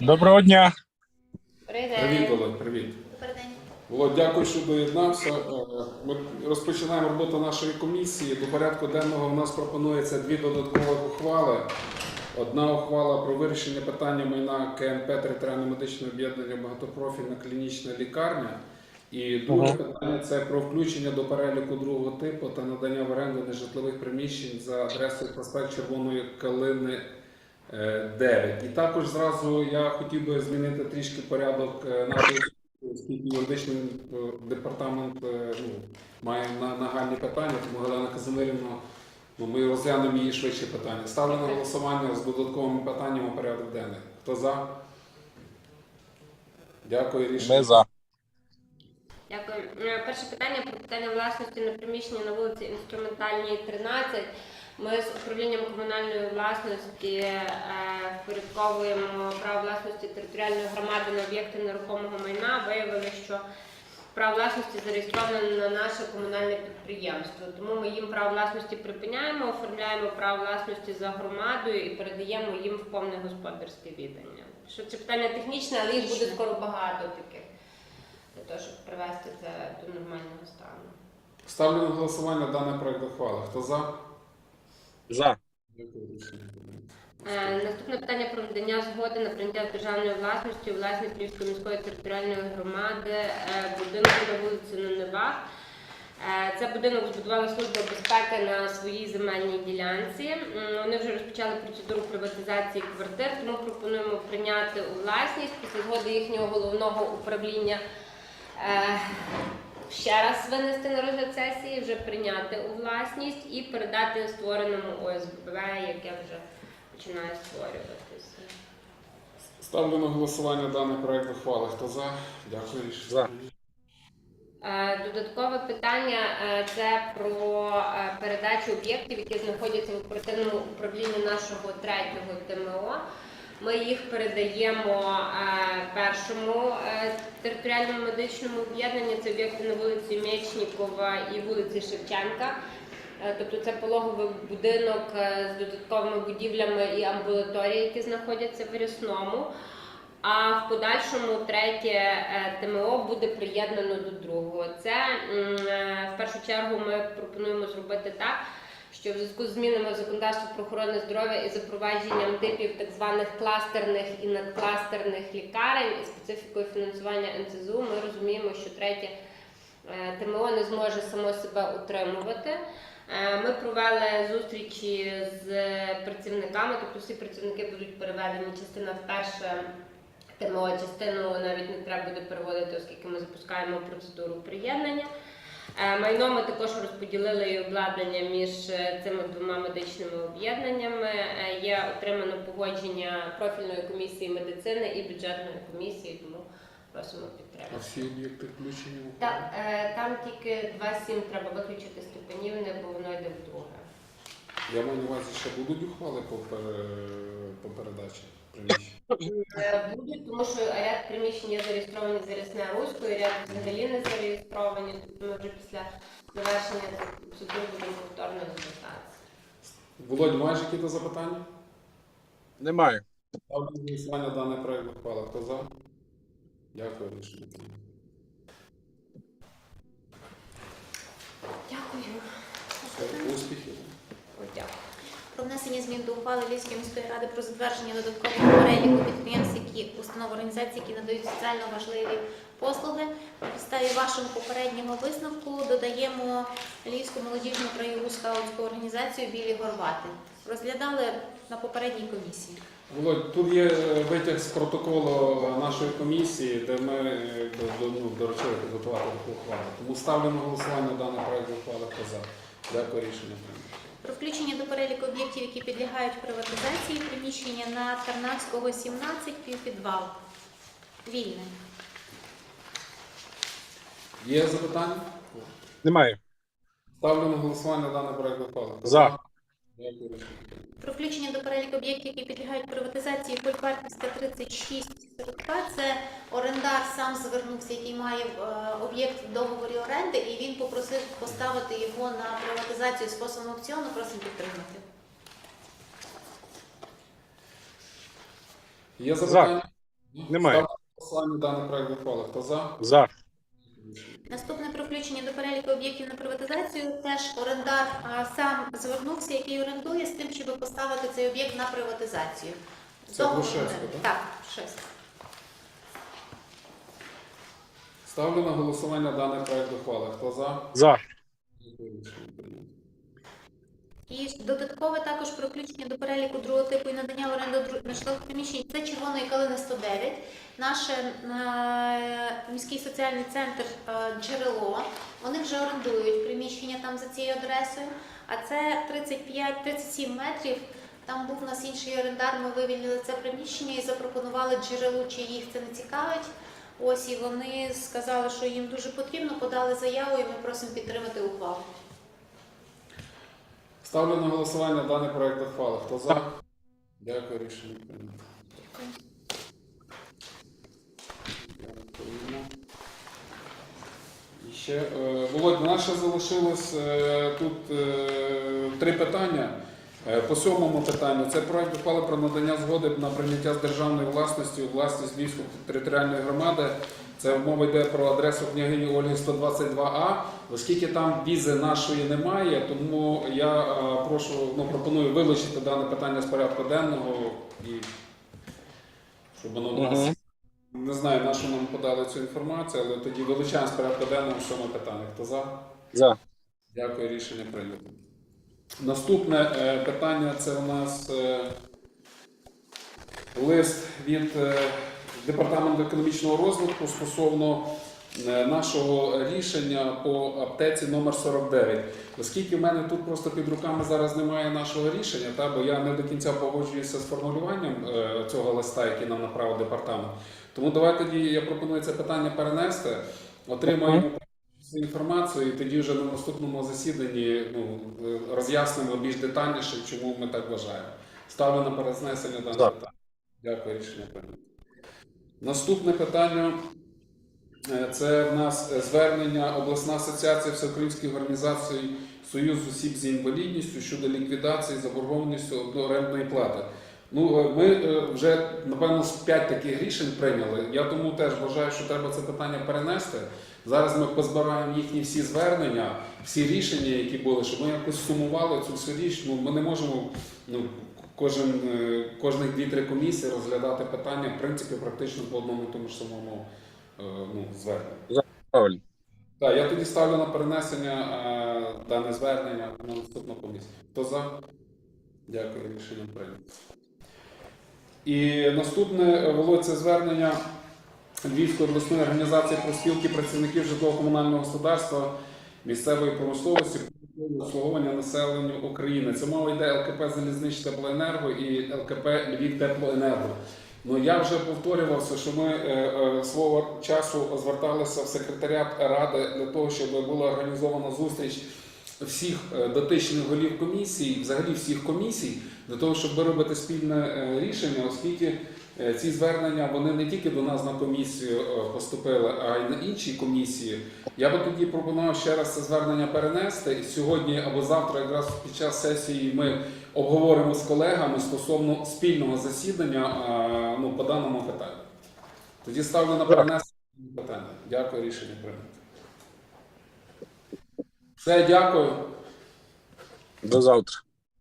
Доброго дня. Привіт. Привіт, Олег, привіт. Добрий день. Володь, дякую, що доєднався. Е, Ми розпочинаємо роботу нашої комісії. До порядку денного в нас пропонується дві додаткові ухвали. Одна ухвала про вирішення питання майна КНП територіальне медичне об'єднання багатопрофільна клінічна лікарня. І друге Ага. питання це про включення до переліку другого типу та надання в оренду нежитлових приміщень за адресою проспект Червоної Калини 9. І також зразу я хотів би змінити трішки порядок е, нашої оскільки юридичний е, департамент е, ну, має нагальні питання, тому Галина Казимирівна, ну, ми розглянемо її швидше питання. Ставлю на голосування з додатковими питаннями у порядок денний. Хто за? Дякую, рішення. Ми за. Е, Перше питання про питання власності на приміщенні на вулиці Інструментальній, 13. Ми з управлінням комунальної власності е, впорядковуємо право власності територіальної громади на об'єкти нерухомого майна. Виявили, що право власності зареєстроване на наше комунальне підприємство. Тому ми їм право власності припиняємо, оформляємо право власності за громадою і передаємо їм в повне господарське віддання. Що це питання технічне, але їх буде скоро багато таких того, щоб привести це до нормального стану. Ставлю на голосування даний проект ухвали. Хто за? За. Дякую, рішення. Е, Наступне питання про надання згоди на прийняття з державної власності у власність Львівської міської територіальної громади е, будинку на вулиці Наневах. Е, Це будинок збудувала служба безпеки на своїй земельній ділянці. М, Вони вже розпочали процедуру приватизації квартир, тому пропонуємо прийняти у власність після згоди їхнього головного управління. Е, Ще раз винести на розгляд сесії, вже прийняти у власність і передати створеному ОСББ, яке вже починає створюватися. Ставлю на голосування даний проект ухвали. Хто за? Дякую. За. Е, Додаткове питання е, це про передачу об'єктів, які знаходяться в оперативному управлінні нашого третього ТМО. Ми їх передаємо е, першому е, територіальному медичному об'єднанню. Це об'єкти на вулиці Мечнікова і вулиці Шевченка. Е, Тобто це пологовий будинок з додатковими будівлями і амбулаторії, які знаходяться в Рясному. А в подальшому третє ТМО буде приєднано до другого. Це в першу чергу ми пропонуємо зробити так, що в зв'язку з змінами в законодавстві про охорону здоров'я і запровадженням типів так званих кластерних і надкластерних лікарень і специфікою фінансування НЦЗУ, ми розуміємо, що третє е, ТМО не зможе само себе утримувати. Е, Ми провели зустрічі з працівниками, тобто всі працівники будуть переведені частина в перше ТМО, частину навіть не треба буде переводити, оскільки ми запускаємо процедуру приєднання. Е, Майно ми також розподілили і обладнання між е, цими двома медичними об'єднаннями. Е, Є отримано погодження профільної комісії медицини і бюджетної комісії, тому просимо А всі об'єкти включені Так, Та, там тільки 2.7 треба виключити степенівне, бо воно йде вдруге. Я маю на увазі, що будуть ухвали по, по передачі приміщень. Е, Будуть, тому що ряд приміщень є зареєстровані за Рясне Руською, ряд взагалі не зареєстровані, тобто ми вже після завершення процедури будемо повторно звертатися. Володь, маєш якісь запитання? Немає. Ставлю на голосування даний проект ухвали. Хто за? Дякую, рішення. Дякую. Успіхів. Дякую. Про внесення змін до ухвали Львівської міської ради про затвердження додаткового переліку підприємств, які установ організацій, які надають соціально важливі послуги. На підставі вашого попереднього висновку додаємо Львівську молодіжну краєву скаутську організацію Білі Горвати. Розглядали на попередній комісії. Володь, тут є е, витяг з протоколу нашої комісії, де ми е, до- ну, доручили підготувати таку ухвалу. Тому ставлю на голосування даний проект ухвали. Хто за? Дякую, рішення прийнято. Про включення до переліку об'єктів, які підлягають приватизації, приміщення на Тарнавського 17, півпідвал. Вільне. Є запитання? Немає. Ставлю на голосування даний проект ухвали. За. Про включення до переліку об'єктів, які підлягають приватизації Кольпарківська 3642. Це орендар сам звернувся, який має е, об'єкт в договорі оренди, і він попросив поставити його на приватизацію способом аукціону. Просимо підтримати. Є запитання? Немає. Ставлю на даний проект ухвали. Хто за? За. Наступне про включення до переліку об'єктів на приватизацію. Теж орендар сам звернувся, який орендує з тим, щоб поставити цей об'єкт на приватизацію. Це Договор Грушевська, оренди. так? Так, Грушевська. Ставлю на голосування даний проект ухвали. Хто за? За. Прийнято. І додаткове також про включення до переліку другого типу і надання в оренду нежитлових приміщень. Це Червоної калини 109. Наш е, міський соціальний центр е, джерело. Вони вже орендують приміщення там за цією адресою. А це 35-37 метрів. Там був у нас інший орендар. Ми вивільнили це приміщення і запропонували джерелу, чи їх це не цікавить. Ось і вони сказали, що їм дуже потрібно, подали заяву, і ми просимо підтримати ухвалу. Ставлю на голосування даний проект ухвали. Хто за? Дякую, рішення прийнято. Ще, е, Володь, у нас ще залишилось е, тут е, три питання. По сьомому питанню це проект ухвали про надання згоди на прийняття з державної власності у власність Львівської територіальної громади. Це мова йде про адресу княгині Ольги 122А. Оскільки там візи нашої немає, тому я е, прошу, ну, пропоную вилучити дане питання з порядку денного і щоб воно у нас не знаю, на що нам подали цю інформацію, але тоді вилучаємо з порядку денного сьоме питання. Хто за? За. Дякую, рішення прийнято. Наступне е, питання це у нас е, лист від Департаменту економічного розвитку стосовно е, нашого рішення по аптеці номер 49. Оскільки в мене тут просто під руками зараз немає нашого рішення, та, бо я не до кінця погоджуюся з формулюванням е, цього листа, який нам направив департамент. Тому давайте тоді я пропоную це питання перенести, отримаємо цю інформацію, і тоді вже на наступному засіданні ну, е, роз'яснимо більш детальніше, чому ми так вважаємо. Ставлю на перенесення даного питання. Дякую, рішення прийнято. Наступне питання е, це в нас е, звернення обласна асоціація всеукраїнських організацій Союз осіб з інвалідністю щодо ліквідації заборгованості орендної плати. Ну, е, ми вже напевно п'ять таких рішень прийняли. Я тому теж вважаю, що треба це питання перенести. Зараз ми позбираємо їхні всі звернення, всі рішення, які були, щоб ми якось сумували цю всю річ. Ну, ми не можемо ну, кожен, е, кожних дві-три комісії розглядати питання, в принципі, практично по одному і тому ж самому е, ну, зверненню. Правильно. Так, я тоді ставлю на перенесення е, дане звернення на наступну комісію. Хто за? Дякую, рішення прийнято. І наступне це звернення Львівської обласної організації профспілки працівників житлово-комунального господарства місцевої промисловості про обслуговування населення України. Це мова йде ЛКП Залізнич Теплоенерго і ЛКП Львів Теплоенерго. Ну я вже повторювався, що ми е, е, свого часу зверталися в секретаріат ради для того, щоб була організована зустріч всіх е, дотичних голів комісій, взагалі всіх комісій, для того, щоб виробити спільне рішення, оскільки ці звернення вони не тільки до нас на комісію е, поступили, а й на інші комісії. Я би тоді пропонував ще раз це звернення перенести. І сьогодні або завтра, якраз під час сесії, ми обговоримо з колегами стосовно спільного засідання ну, по даному питанню. Тоді ставлю на перенесення питання. Дякую, рішення прийнято. Все, дякую. До завтра.